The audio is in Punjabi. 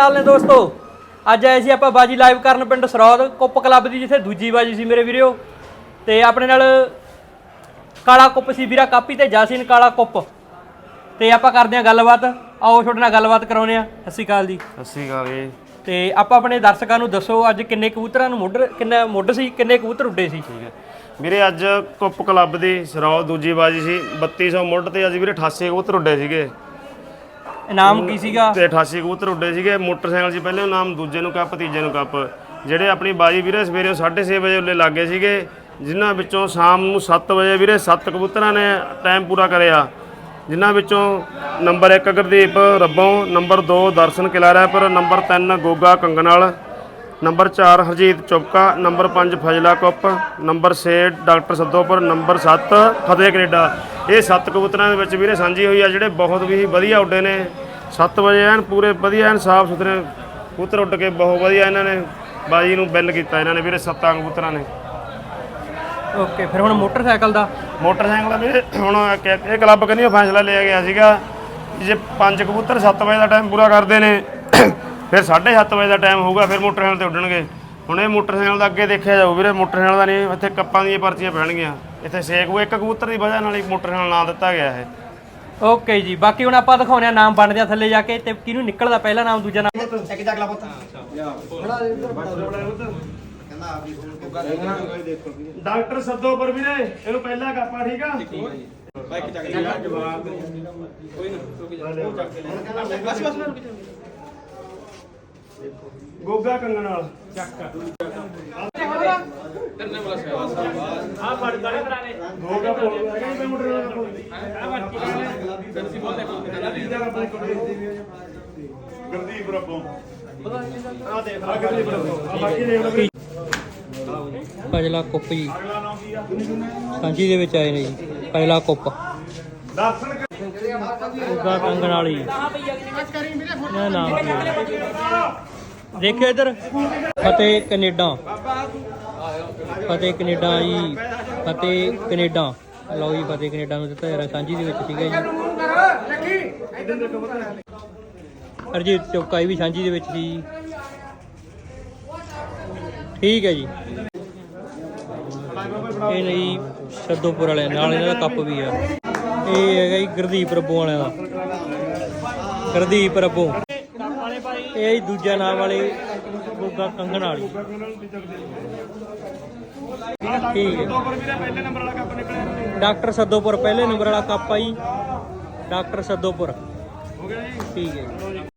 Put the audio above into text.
ਚਾਲ ਨੇ ਦੋਸਤੋ? ਅੱਜ ਆਏ ਸੀ ਆਪਾਂ ਬਾਜੀ ਲਾਈਵ ਕਰਨ ਪਿੰਡ ਸਰੌਦ ਕੁੱਪ ਕਲੱਬ ਦੀ ਜਿੱਥੇ ਦੂਜੀ ਬਾਜੀ ਸੀ ਮੇਰੇ ਵੀਰਿਓ। ਤੇ ਆਪਣੇ ਨਾਲ ਕਾਲਾ ਕੁੱਪ ਸੀ ਵੀਰਾ ਕਾਪੀ ਤੇ ਜਾਸੀਨ ਕਾਲਾ ਕੁੱਪ। ਤੇ ਆਪਾਂ ਕਰਦੇ ਹਾਂ ਗੱਲਬਾਤ। ਆਓ ਤੁਹਾਡੇ ਨਾਲ ਗੱਲਬਾਤ ਕਰਾਉਨੇ ਆ ਸਤਿ ਸ਼੍ਰੀ ਅਕਾਲ ਜੀ। ਸਤਿ ਸ਼੍ਰੀ ਅਕਾਲ ਜੀ। ਤੇ ਆਪਾਂ ਆਪਣੇ ਦਰਸ਼ਕਾਂ ਨੂੰ ਦੱਸੋ ਅੱਜ ਕਿੰਨੇ ਕਬੂਤਰਾਂ ਨੂੰ ਮੁੱਢ ਕਿੰਨਾ ਮੁੱਢ ਸੀ ਕਿੰਨੇ ਕਬੂਤਰ ਉੱਡੇ ਸੀ? ਠੀਕ ਹੈ। ਵੀਰੇ ਅੱਜ ਕੁੱਪ ਕਲੱਬ ਦੀ ਸਰੌ ਦੂਜੀ ਬਾਜੀ ਸੀ 3200 ਮੁੱਢ ਤੇ ਅੱਜ ਵੀਰੇ 88 ਕਬੂਤਰ ਉੱਡੇ ਸੀਗੇ। ਇਨਾਮ ਕੀ ਸੀਗਾ? ਤੇ 88 ਕਬੂਤਰ ਉੱਡੇ ਸੀਗੇ, ਮੋਟਰਸਾਈਕਲ ਸੀ ਪਹਿਲੇ, ਨਾਮ ਦੂਜੇ ਨੂੰ ਕੱਪ, ਤੀਜੇ ਨੂੰ ਕੱਪ। ਜਿਹੜੇ ਆਪਣੀ ਬਾਜੀ ਵੀਰੇ ਸਵੇਰੇ 6:30 ਵਜੇ ਉੱਲੇ ਲੱਗੇ ਸੀਗੇ, ਜਿਨ੍ਹਾਂ ਵਿੱਚੋਂ ਸ਼ਾਮ ਨੂੰ 7 ਵਜੇ ਵੀਰੇ 7 ਕਬੂਤਰਾਂ ਨੇ ਟਾਈਮ ਪੂਰਾ ਕਰਿਆ। ਜਿਨ੍ਹਾਂ ਵਿੱਚੋਂ number 1 Gurdeep Rabbon, number 2 Darshan Kilarapur, number 3 Goga Kangnal number 4 Harjeet Chupka, number 5 Fazla Kupp, number 6 doctor Saddopur, number 7 Fateh Canada. ਇਹ ਸੱਤ ਕਬੂਤਰਾਂ ਦੇ ਵਿੱਚ ਵੀਰੇ ਸਾਂਝੀ ਹੋਈ ਆ, ਜਿਹੜੇ ਬਹੁਤ ਵੀ ਵਧੀਆ ਉੱਡੇ ਨੇ। 7 ਵਜੇ ਐਨ ਪੂਰੇ ਵਧੀਆ ਐਨ ਸਾਫ਼ ਸੁਥਰੇ ਕਬੂਤਰ ਉੱਡ ਕੇ ਬਹੁਤ ਵਧੀਆ ਇਹਨਾਂ ਨੇ ਬਾਜੀ ਨੂੰ ਬਿੱਲ ਕੀਤਾ ਇਹਨਾਂ ਨੇ ਵੀਰੇ ਸੱਤਾਂ ਕਬੂਤਰਾਂ ਨੇ। ਓਕੇ ਫਿਰ ਹੁਣ ਮੋਟਰਸਾਈਕਲ ਦਾ? ਮੋਟਰਸਾਈਕਲ ਦਾ ਵੀਰੇ ਹੁਣ ਇਹ ਕਲੱਬ ਕਹਿੰਦੀ ਫੈਸਲਾ ਲਿਆ ਗਿਆ ਸੀਗਾ ਕਿ ਜੇ ਪੰਜ ਕਬੂਤਰ 7 ਵਜੇ ਦਾ ਟਾਈਮ ਪੂਰਾ ਕਰਦੇ ਨੇ ਫਿਰ 7:30 ਵਜੇ ਦਾ ਟਾਈਮ ਹੋਊਗਾ ਫਿਰ ਮੋਟਰਸਾਈਕਲ ਤੇ ਉੱਡਣਗੇ। ਹੁਣ ਇਹ ਮੋਟਰਸਾਈਕਲ ਦਾ ਅੱਗੇ ਦੇਖਿਆ ਜਾਊ ਵੀਰੇ ਮੋਟਰਸਾਈਕਲ ਦਾ ਨਹੀਂ ਇੱਥੇ ਕੱਪਾਂ ਦੀਆਂ ਪਰਚੀਆਂ ਪੈਣਗੀਆਂ। ਇੱਥੇ ਸੇਕ ਉਹ ਇੱਕ ਕਬੂਤਰ ਦੀ ਵਜ੍ਹਾ ਨਾਲ ਹੀ ਮੋਟਰਸਾਈਕਲ ਨਾਂ ਦਿੱਤਾ ਗਿਆ ਹੈ ਓਕੇ ਜੀ, ਬਾਕੀ ਹੁਣ ਆਪਾਂ ਦਿਖਾਉਂਦੇ ਆ ਨਾਮ ਬਣਦੇ ਆ ਥੱਲੇ ਜਾ ਕੇ ਤੇ ਕਿਹਨੂੰ ਨਿਕਲਦਾ ਪਹਿਲਾ ਨਾਮ, ਦੂਜਾ ਨਾਮ? ਡਾਕਟਰ ਸੱਦੋਪੁਰ ਵੀਰੇ, ਇਹਨੂੰ ਪਹਿਲਾ ਕਾਪਾ ਠੀਕ ਆ? ਗੋਗਾ ਕੰਗਣ ਨਾਲ ਚੱਕ ਆ ਫੜ ਦਾੜੀ ਬਰਾਨੇ ਗੋਗਾ ਕੋਲ ਹੈਗਾ ਹੀ ਮੋਟਰ ਨਾਲ ਕੋਲ ਗਰਦੀਪ ਰੱਬੋਂ ਆ ਦੇਖ ਆ ਗਰਦੀਪ ਰੱਬੋਂ ਬਾਕੀ ਦੇਖ ਲਓ ਪਜਲਾ ਕੁੱਪ ਜੀ। ਸਾਂਝੀ ਦੇ ਵਿੱਚ ਆਏ ਨੇ ਜੀ, ਪਹਿਲਾ ਕੁੱਪ। ਦਰਸ਼ਨ ਉਗਾ ਕੰਗਣ ਵਾਲੀ। ਇਹਦਾ ਨਾਮ ਕੀ ਦੇਖਿਓ ਇੱਧਰ। ਫਤਿਹ ਕੈਨੇਡਾ। ਫਤਿਹ ਕੈਨੇਡਾ ਜੀ, ਫਤਿਹ ਕੈਨੇਡਾ। ਲਓ ਜੀ, ਫਤਿਹ ਕੈਨੇਡਾ ਨੂੰ ਦਿੱਤਾ ਯਾਰ ਸਾਂਝੀ ਦੇ ਵਿੱਚ ਸੀਗਾ ਜੀ। ਹਰਜੀਤ ਚੌਕਾਈ ਵੀ ਸਾਂਝੀ ਦੇ ਵਿੱਚ ਸੀ ਠੀਕ ਹੈ ਜੀ। ਇਹ ਨਹੀਂ ਸੱਦੋਪੁਰ ਵਾਲੇ ਨਾਲ ਇਹਨਾਂ ਦਾ ਕੱਪ ਵੀ ਆ। ਇਹ ਹੈਗਾ ਜੀ ਗੁਰਦੀਪ ਰੱਬੋ ਵਾਲਿਆਂ ਦਾ। ਗੁਰਦੀਪ ਰੱਬੋ। ਇਹ ਦੂਜਾ ਨਾਮ ਵਾਲੇ ਗੋਗਾ ਕੰਗਣ ਵਾਲੀ। ਠੀਕ ਹੈ। ਡਾਕਟਰ ਸੱਦੋਪੁਰ ਪਹਿਲੇ ਨੰਬਰ ਵਾਲਾ ਕੱਪ ਆ ਜੀ। ਡਾਕਟਰ ਸੱਦੋਪੁਰ। ਹੋ ਗਿਆ ਜੀ। ਠੀਕ ਹੈ